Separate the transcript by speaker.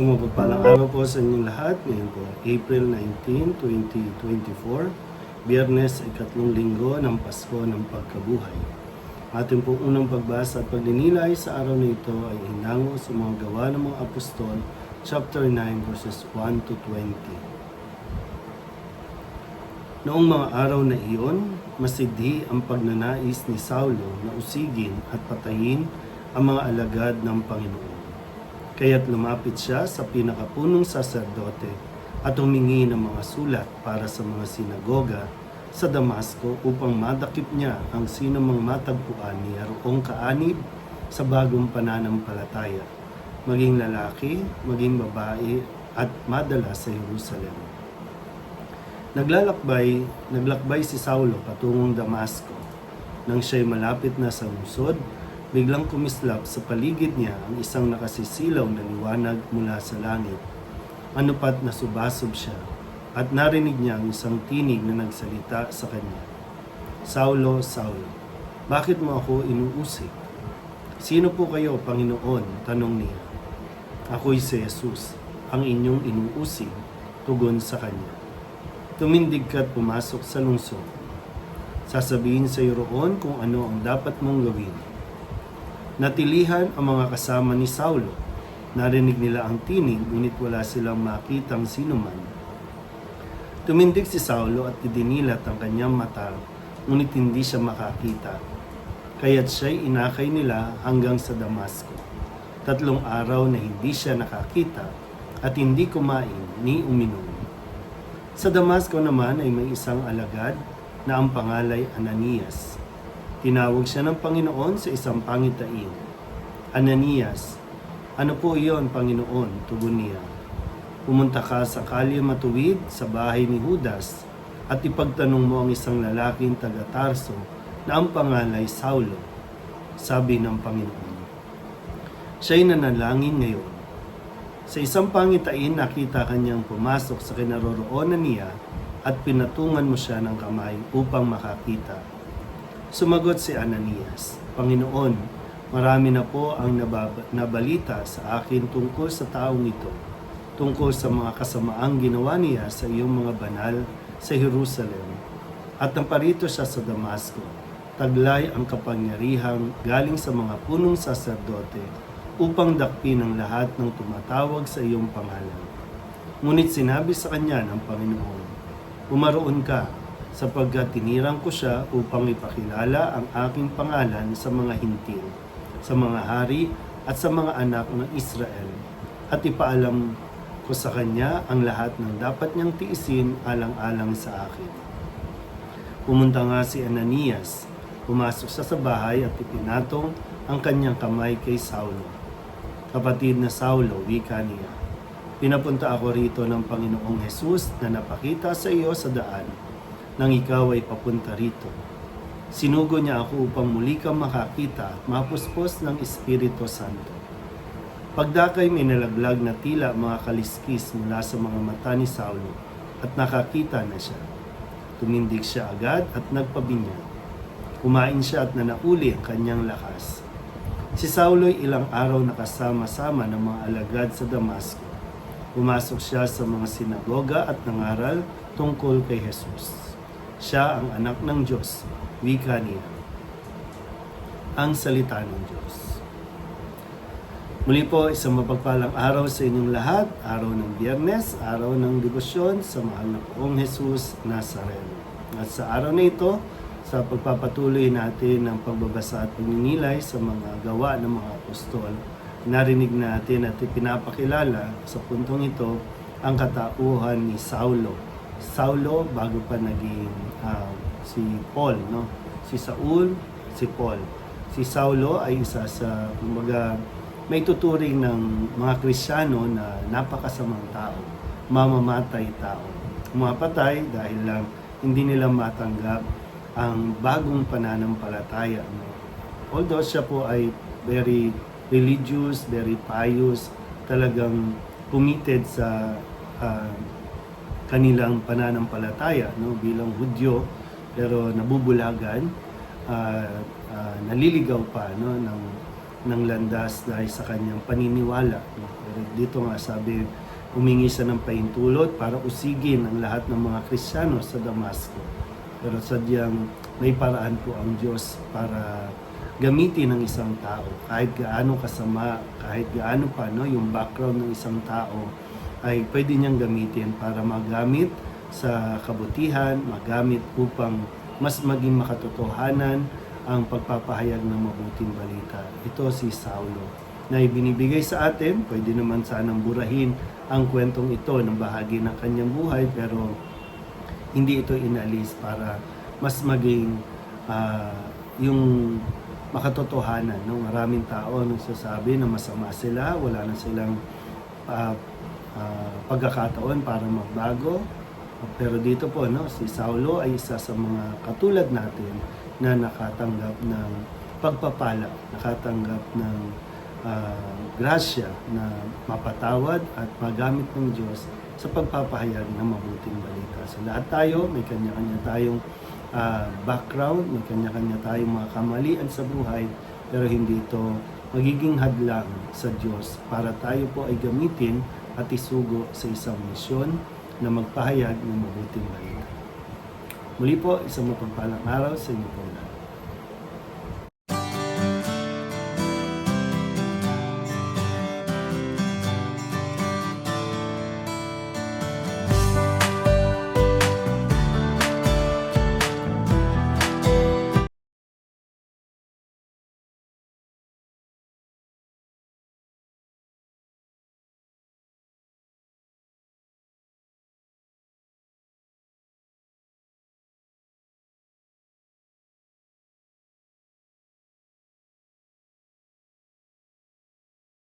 Speaker 1: Sa mga pagpalang araw po sa inyong lahat, ngayon po April 19, 2024, Biyernes, ikatlong linggo ng Pasko ng Pagkabuhay. Ating po unang pagbasa at pagdinilay sa araw na ito ay hinango sa mga gawa ng mga apostol, chapter 9, verses 1 to 20. Noong mga araw na iyon, masidhi ang pagnanais ni Saulo na usigin at patayin ang mga alagad ng Panginoon. Kaya't lumapit siya sa pinakapunong saserdote at humingi ng mga sulat para sa mga sinagoga sa Damasco upang madakip niya ang sino mang matagpuan niya roong kaanib sa bagong pananampalataya, maging lalaki, maging babae, at madala sa Jerusalem. Naglalakbay, naglakbay si Saulo patungong Damasco. Nang siya'y malapit na sa lungsod, biglang kumislap sa paligid niya ang isang nakasisilaw na liwanag mula sa langit. Ano pat nasubasob siya at narinig niya ang isang tinig na nagsalita sa kanya. Saulo, Saulo, bakit mo ako inuusik? Sino po kayo, Panginoon? Tanong niya. Ako'y si Jesus, ang inyong inuusig, tugon sa kanya. Tumindig ka't pumasok sa lungsod. Sasabihin sa iyo roon kung ano ang dapat mong gawin. Natilihan ang mga kasama ni Saulo. Narinig nila ang tinig, ngunit wala silang makitang sinuman. Tumindig si Saulo at idinilat ang kanyang mata, ngunit hindi siya makakita. Kaya't siya'y inakay nila hanggang sa Damasco. Tatlong araw na hindi siya nakakita at hindi kumain ni uminom. Sa Damasco naman ay may isang alagad na ang pangalay Ananias. Tinawag siya ng Panginoon sa isang pangitain. Ananias, ano po iyon, Panginoon? Tugon niya. Pumunta ka sa kalye matuwid sa bahay ni Judas at ipagtanong mo ang isang lalaking taga Tarso na ang pangalay Saulo. Sabi ng Panginoon. Siya'y nanalangin ngayon sa isang pangitain, nakita kanyang pumasok sa kinaroroonan niya at pinatungan mo siya ng kamay upang makakita. Sumagot si Ananias, Panginoon, marami na po ang nabalita sa akin tungkol sa taong ito, tungkol sa mga kasamaang ginawa niya sa iyong mga banal sa Jerusalem. At naparito siya sa Damasco, taglay ang kapangyarihang galing sa mga punong saserdote upang dakpin ang lahat ng tumatawag sa iyong pangalan. Ngunit sinabi sa kanya ng Panginoon, Umaroon ka, sapagkat tinirang ko siya upang ipakilala ang aking pangalan sa mga hintil, sa mga hari at sa mga anak ng Israel, at ipaalam ko sa kanya ang lahat ng dapat niyang tiisin alang-alang sa akin. Pumunta nga si Ananias, pumasok siya sa bahay at ipinatong ang kanyang kamay kay Saulo. Kapatid na Saulo, wika niya, Pinapunta ako rito ng Panginoong Hesus na napakita sa iyo sa daan nang ikaw ay papunta rito. Sinugo niya ako upang muli kang makakita at mapuspos ng Espiritu Santo. Pagdakay may nalaglag na tila mga kaliskis mula sa mga mata ni Saulo at nakakita na siya. Tumindig siya agad at nagpabinyag. Kumain siya at nanauli ang kanyang lakas. Si Saulo'y ilang araw nakasama-sama ng mga alagad sa Damasco. Pumasok siya sa mga sinagoga at nangaral tungkol kay Jesus. Siya ang anak ng Diyos, wika niya. Ang salita ng Diyos. Muli po, isang mapagpalang araw sa inyong lahat, araw ng biyernes, araw ng debosyon sa mahal na poong Jesus Nazareno. At sa araw na ito, sa pagpapatuloy natin ng pagbabasa at pagninilay sa mga gawa ng mga apostol, narinig natin at pinapakilala sa puntong ito ang katauhan ni Saulo. Saulo bago pa naging ah, si Paul, no? Si Saul, si Paul. Si Saulo ay isa sa kumbaga may tuturing ng mga Kristiyano na napakasamang tao, mamamatay tao. Umapatay dahil lang hindi nila matanggap ang bagong pananampalataya. No? Although siya po ay very religious, very pious, talagang committed sa ah, kanilang pananampalataya no bilang Hudyo pero nabubulagan ah, ah, naliligaw pa no ng ng landas dahil sa kanyang paniniwala. no? Pero dito nga sabi, humingi siya ng pahintulot para usigin ang lahat ng mga Kristiyano sa Damasco. Pero sadyang may paraan po ang Diyos para gamitin ng isang tao. Kahit gaano kasama, kahit gaano pa no, yung background ng isang tao, ay pwede niyang gamitin para magamit sa kabutihan, magamit upang mas maging makatotohanan ang pagpapahayag ng mabuting balita. Ito si Saulo na ibinibigay sa atin, pwede naman sanang burahin ang kwentong ito ng bahagi ng kanyang buhay pero hindi ito inalis para mas maging ah, yung makatotohanan. No? Maraming tao nagsasabi na masama sila, wala na silang ah, ah, pagkakataon para magbago. Pero dito po, no, si Saulo ay isa sa mga katulad natin na nakatanggap ng pagpapala, nakatanggap ng ah, grasya na mapatawad at magamit ng Diyos sa pagpapahayag ng mabuting balita. So lahat tayo, may kanya-kanya tayong ah, background, may kanya-kanya tayong mga kamalian sa buhay, pero hindi ito magiging hadlang sa Diyos para tayo po ay gamitin at isugo sa isang misyon na magpahayag ng mabuting balita. Muli po, isang mapagpalang araw sa inyo po lahat.